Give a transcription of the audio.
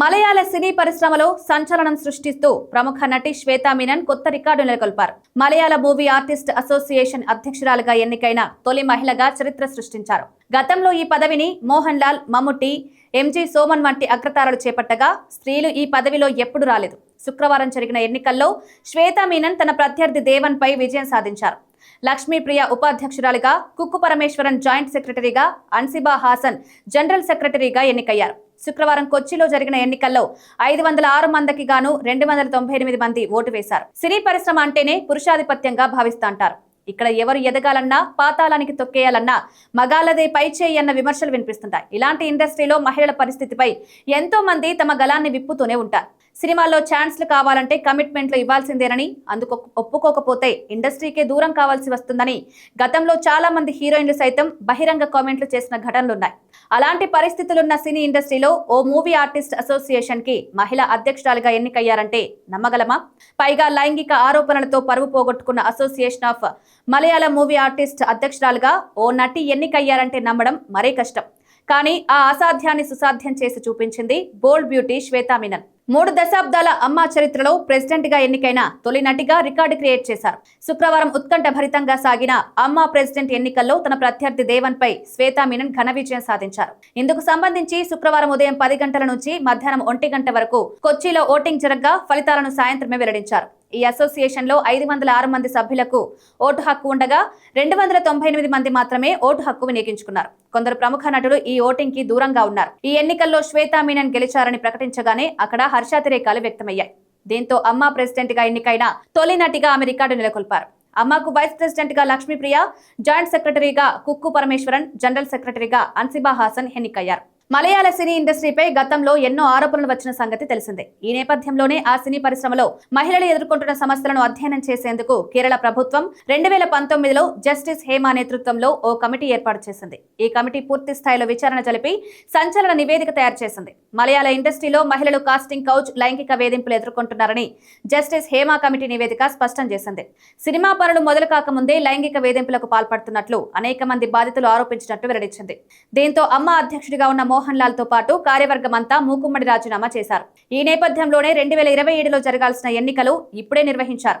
మలయాళ సినీ పరిశ్రమలో సంచలనం సృష్టిస్తూ ప్రముఖ నటి శ్వేతా మీనన్ కొత్త రికార్డు నెలకొల్పారు. మలయాళ మూవీ ఆర్టిస్ట్ అసోసియేషన్ అధ్యక్షురాలుగా ఎన్నికైన తొలి మహిళగా చరిత్ర సృష్టించారు. గతంలో ఈ పదవిని మోహన్ లాల్ మమ్ముట్టి ఎంజీ సోమన్ వంటి అగ్రతారలు చేపట్టగా స్త్రీలు ఈ పదవిలో ఎప్పుడు రాలేదు. శుక్రవారం జరిగిన ఎన్నికల్లో శ్వేతా మీనన్ తన ప్రత్యర్థి దేవన్ పై విజయం సాధించారు. లక్ష్మీప్రియ ఉపాధ్యక్షురాలుగా కుక్కు పరమేశ్వరన్ జాయింట్ సెక్రటరీగా అన్సిబా హాసన్ జనరల్ సెక్రటరీగా ఎన్నికయ్యారు. శుక్రవారం కొచ్చిలో జరిగిన ఎన్నికల్లో ఐదు వందల ఆరు మందికి గాను రెండు వందల తొంభై ఎనిమిది మంది ఓటు వేశారు. సినీ పరిశ్రమ అంటేనే పురుషాధిపత్యంగా భావిస్తాంటారు ఇక్కడ ఎవరు ఎదగాలన్నా పాతాళానికి తొక్కేయాలన్నా మగాళ్ళదే పై చేయి అన్న విమర్శలు వినిపిస్తుంటాయి. ఇలాంటి ఇండస్ట్రీలో మహిళల పరిస్థితిపై ఎంతో మంది తమ గలాన్ని విప్పుతూనే ఉంటారు. సినిమాల్లో ఛాన్స్లు కావాలంటే కమిట్మెంట్లు ఇవ్వాల్సిందేనని అందుకు ఒప్పుకోకపోతే ఇండస్ట్రీకే దూరం కావాల్సి వస్తుందని గతంలో చాలా మంది హీరోయిన్లు సైతం బహిరంగ కామెంట్లు చేసిన ఘటనలున్నాయి. అలాంటి పరిస్థితులున్న సినీ ఇండస్ట్రీలో ఓ మూవీ ఆర్టిస్ట్ అసోసియేషన్కి మహిళా అధ్యక్షురాలుగా ఎన్నికయ్యారంటే నమ్మగలమా? పైగా లైంగిక ఆరోపణలతో పరువు పోగొట్టుకున్న association of Malayalam movie artist అధ్యక్షురాలుగా ఓ నటి ఎన్నికయ్యారంటే నమ్మడం మరే కష్టం. కానీ ఆ అసాధ్యాన్ని సుసాధ్యం చేసి చూపించింది బోల్డ్ బ్యూటీ శ్వేతా మీనన్. మూడు దశాబ్దాల అమ్మా చరిత్రలో ప్రెసిడెంట్గా ఎన్నికైన తొలి నటిగా రికార్డు క్రియేట్ చేశారు. శుక్రవారం ఉత్కంఠ భరితంగా సాగిన అమ్మా ప్రెసిడెంట్ ఎన్నికల్లో తన ప్రత్యర్థి దేవన్ పై శ్వేతా మీనన్ ఘన విజయం సాధించారు. ఇందుకు సంబంధించి శుక్రవారం ఉదయం పది గంటల నుంచి మధ్యాహ్నం ఒంటి గంట వరకు కొచ్చిలో ఓటింగ్ జరగ్గా ఫలితాలను సాయంత్రమే వెల్లడించారు. ఈ అసోసియేషన్లో ఐదు వందల ఆరు మంది సభ్యులకు ఓటు హక్కు ఉండగా రెండు వందల తొంభై ఎనిమిది మంది మాత్రమే ఓటు హక్కు వినియోగించుకున్నారు. కొందరు ప్రముఖ నటులు ఈ ఓటింగ్కి దూరంగా ఉన్నారు. ఈ ఎన్నికల్లో శ్వేతా మీనన్ గెలిచారని ప్రకటించగానే అక్కడ హర్షాతిరేకాలు వ్యక్తమయ్యాయి. దీంతో అమ్మా ప్రెసిడెంట్గా ఎన్నికైన తొలి నటిగా ఆమె రికార్డు నెలకొల్పారు. అమ్మకు వైస్ ప్రెసిడెంట్గా లక్ష్మీప్రియ జాయింట్ సెక్రటరీగా కుక్కు పరమేశ్వరన్ జనరల్ సెక్రటరీగా అన్సిబా హాసన్ ఎన్నికయ్యారు. మలయాళ సినీ ఇండస్ట్రీపై గతంలో ఎన్నో ఆరోపణలు వచ్చిన సంగతి తెలిసిందే. ఈ నేపథ్యంలోనే ఆ సినీ పరిశ్రమలో మహిళలు ఎదుర్కొంటున్న సమస్యలను అధ్యయనం చేసేందుకు కేరళ ప్రభుత్వం రెండు వేల పంతొమ్మిదిలో జస్టిస్ హేమా నేతృత్వంలో ఓ కమిటీ ఏర్పాటు చేసింది. ఈ కమిటీ పూర్తి స్థాయిలో విచారణ జరిపి సంచలన నివేదిక తయారు చేసింది. మలయాళ ఇండస్ట్రీలో మహిళలు కాస్టింగ్ కౌచ్ లైంగిక వేధింపులు ఎదుర్కొంటున్నారని జస్టిస్ హేమా కమిటీ నివేదిక స్పష్టం చేసింది. సినిమా పనులు మొదలు కాకముందే లైంగిక వేధింపులకు పాల్పడుతున్నట్లు అనేక మంది బాధితులు ఆరోపించినట్టు వెల్లడించింది. దీంతో అమ్మ అధ్యక్షుడిగా ఉన్న మోహన్ లాల్తో పాటు కార్యవర్గం అంతా మూకుమ్మడి రాజీనామా చేశారు. ఈ నేపథ్యంలోనే రెండు వేల ఇరవై ఏడులో జరగాల్సిన ఎన్నికలు ఇప్పుడే నిర్వహించారు.